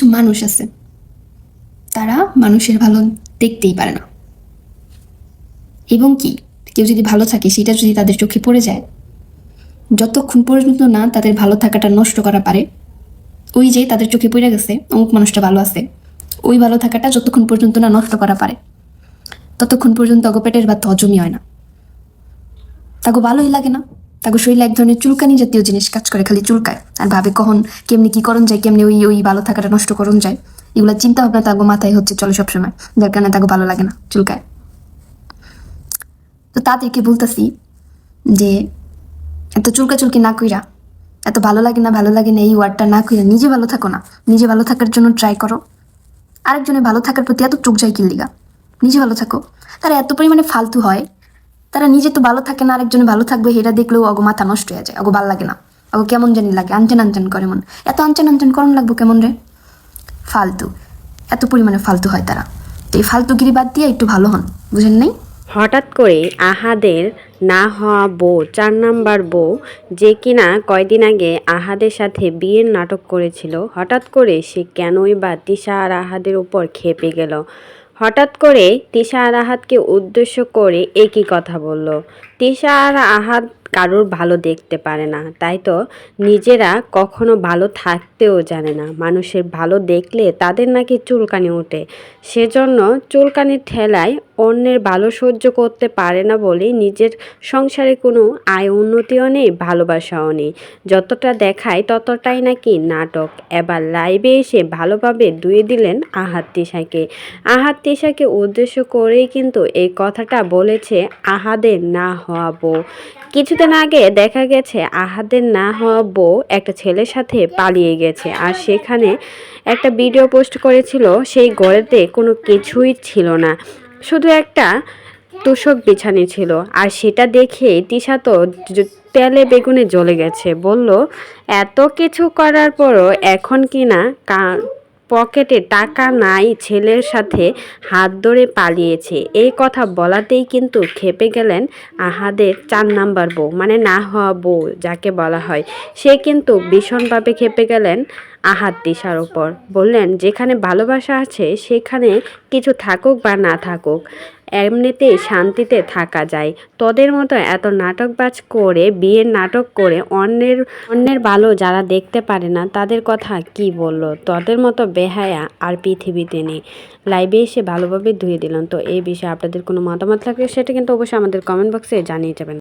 কিছু মানুষ আছে। তারা মানুষের ভালো দেখতেই পারে না। এবং কি? কেউ যদি ভালো থাকে, সেটা যদি তাদের চোখে পড়ে যায়, যতক্ষণ পর্যন্ত না তাদের ভালো থাকাটা নষ্ট করা পারে, ওই যে তাদের চোখে পড়ে গেছে, অমুক মানুষটা ভালো আছে, ওই ভালো থাকাটা যতক্ষণ পর্যন্ত না নষ্ট করা পারে, ততক্ষণ পর্যন্ত অগপেটের বা ভাত হজমই হয় না। তাকে ভালোই লাগে না। তাকে শরীরে এক ধরনের চুলকানি জাতীয় জিনিস কাজ করে খালি চুলকায়। আর ভাবে কখন কেমনি কি করণ যায়, কেমনি ওই ওই ভালো থাকাটা নষ্ট করণ যায়, এগুলো চিন্তা ভাবনা তাগো মাথায় হচ্ছে চলে সবসময়। যার কারণে তাকে ভালো লাগে না চুলকায়। তো তাদেরকে বলতেছি যে, এত চুলকা চুলকি না কইরা, এত ভালো লাগে না, ভালো লাগে না এই ওয়ার্ডটা না কইরা নিজে ভালো থাকো না, নিজে ভালো থাকার জন্য ট্রাই করো। আরেকজনের ভালো থাকার প্রতি এত চোখ যায় কিল্লিগা, নিজে ভালো থাকো। তারা এত পরিমাণে ফালতু হয় তারা নিজে তো ভালো থাকে না, আরেকজনে ভালো থাকবে সেটা দেখলেও অগো মাথা নষ্ট হয়ে যায়, অগো ভালো লাগে না। অগো কেমন জানি লাগে আনচান আনচান করে মন। এত আনচান আনচান করণ লাগবো কেমন রে? ফালতু। এত পরিমাণে ফালতু হয় তারা। তো এই ফালতুগিরি বাদ দিয়ে একটু ভালো হন, বুঝেন নাই? হঠাৎ করে আহাদের না হওয়া বউ, চার নাম্বার বউ, যে কিনা কয়দিন আগে আহাদের সাথে বিয়ের নাটক করেছিল, হঠাৎ করে সে কেনই বা তিশা আর আহাদের উপর খেপে গেল। হঠাৎ করে তিশা আর আহাদকে উদ্দেশ্য করে একই কথা বলল। তিশা আর আহাদ কারোর ভালো দেখতে পারে না। তাই তো নিজেরা কখনো ভালো থাকতেও জানে না। মানুষের ভালো দেখলে তাদের নাকি চুলকানি ওঠে। সেজন্য চুলকানির ঠেলায় অন্যের ভালো সহ্য করতে পারে না বলে নিজের সংসারে কোনো আয় উন্নতিও নেই, ভালোবাসাও নেই। যতটা দেখায় ততটাই নাকি নাটক। এবার লাইভে এসে ভালোভাবে দুয়ে দিলেন আহাত তিশাকে। আহাত তিশাকে উদ্দেশ্য করেই কিন্তু এই কথাটা বলেছে আহাদের না হওয়া বউ। কিছুদিন আগে দেখা গেছে আহাদের না হওয়া বউ একটা ছেলের সাথে পালিয়ে গেছে। আর সেখানে একটা ভিডিও পোস্ট করেছিল, সেই ঘরেতে কোনো কিছুই ছিল না। শুধু একটা তোষক বিছানি ছিল। আর সেটা দেখে তিশা তো তেলে বেগুনে জ্বলে গেছে। বলল, এত কিছু করার পরও এখন কি না পকেটে টাকা নাই, ছেলের সাথে হাত ধরে পালিয়েছে। এই কথা বলাতেই কিন্তু খেপে গেলেন আহাদের চার নাম্বার বউ মানে না হওয়া বউ যাকে বলা হয়। সে কিন্তু ভীষণভাবে খেপে গেলেন আহাত দিশার ওপর। বললেন, যেখানে ভালোবাসা আছে, সেখানে কিছু থাকুক বা না থাকুক এমনিতেই শান্তিতে থাকা যায়। তোদের মতো এত নাটকবাজ করে, বিয়ের নাটক করে অন্যের অন্যের ভালো যারা দেখতে পারে না, তাদের কথা কি বলল? তোদের মতো বেহায়া আর পৃথিবীতে নেই। লাইভে এসে ভালোভাবে ধুয়ে দিলাম। তো এই বিষয়ে আপনাদের কোনো মতামত থাকলে সেটা কিন্তু অবশ্যই আমাদের কমেন্ট বক্সে জানিয়ে যাবেন।